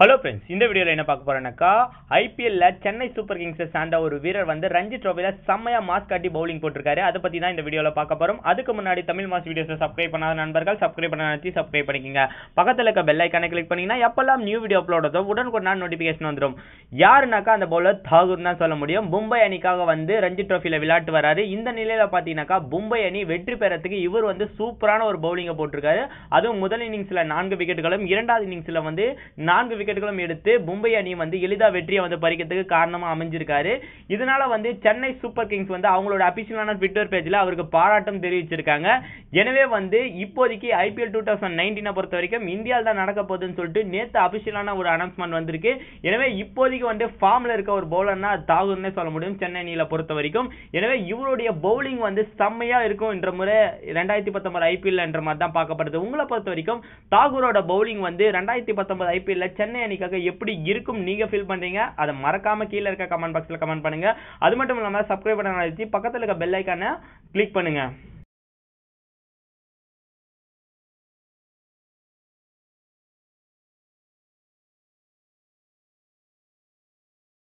Hello friends இந்த வீடியோவில் என்ன பார்க்க போறேன்னாக்கா ஐபிஎல்ல சென்னை சூப்பர் கிங்ஸை சார்ந்த ஒரு வீரர் வந்து ரஞ்சி ட்ரோஃபியில் செம்மையா மாஸ் காட்டி பவுலிங் போட்டிருக்காரு. அதை பற்றி தான் இந்த வீடியோவில் பார்க்க போகிறோம் அதுக்கு முன்னாடி தமிழ் மாஸ் வீடியோஸை சப்ஸ்கிரைப் பண்ணாத நண்பர்கள் சப்ஸ்கிரைப் பண்ண நினச்சி சப்ஸ்கிரைப் பண்ணிக்கங்க. பக்கத்தில் இருக்க பெல் ஐக்கானை கிளிக் பண்ணிங்கன்னா எப்பெல்லாம் நியூ வீடியோ அப்லோட் ஆகுதோ உடனுக்குடன் நோட்டிஃபிகேஷன் வந்துடும் யாருனாக்கா அந்த பவுலர் தாகூர் தான் சொல்ல முடியும். மும்பை அணிக்காக வந்து ரஞ்சி ட்ரோஃபியில் விளையாட்டு வராரு. இந்த நிலையில் பார்த்தீங்கன்னாக்கா மும்பை அணி வெற்றி பெறத்துக்கு இவர் வந்து சூப்பரான ஒரு பவுலிங்கை போட்டிருக்காரு. அதுவும் முதல் இன்னிங்ஸில் நான்கு விக்கெட்டுகளும் இரண்டாவது இன்னிங்ஸில் வந்து நான்கு விக்கெட் விக்கெட்டுகளும் எடுத்து மும்பை அணி வந்து எளிதா வெற்றியை வந்து பறிக்கிறதுக்கு காரணமா அமைஞ்சிருக்காரு. இதனால வந்து சென்னை சூப்பர் கிங்ஸ் வந்து அவங்களோட அபிஷியலான ட்விட்டர் பேஜ்ல அவருக்கு பாராட்டம் தெரிவிச்சிருக்காங்க. எனவே வந்து இப்போதைக்கு ஐபிஎல் டூ தௌசண்ட் நைன்டீனை பொறுத்த வரைக்கும் இந்தியாவில் தான் நடக்க போகுதுன்னு சொல்லிட்டு நேத்து அபிஷியலான ஒரு அனௌன்ஸ்மெண்ட் வந்திருக்கு. எனவே இப்போதைக்கு வந்து ஃபார்ம்ல இருக்க ஒரு பவுலர்னா தாகூர்னே சொல்ல முடியும் சென்னை அணியில பொறுத்த வரைக்கும். எனவே இவருடைய பவுலிங் வந்து செம்மையா இருக்கும் என்ற முறை ரெண்டாயிரத்தி பத்தொன்பது ஐபிஎல் என்ற மாதிரி தான் பார்க்கப்படுது. உங்களை பொறுத்த வரைக்கும் தாகூரோட பவுலிங் வந்து ரெண்டாயிரத்தி பத்தொன்பது ஐபிஎல்ல சென்னை அணிக்காக எப்படி இருக்கும் நீங்க ஃபீல் பண்றீங்க அதை மறக்காம கீழே இருக்க கமெண்ட் பாக்ஸ்ல கமெண்ட் பண்ணுங்க. அது மட்டும் இல்லாம சப்ஸ்கிரைப் பண்ண பக்கத்துல இருக்க பெல் ஐக்கானை கிளிக் பண்ணுங்க.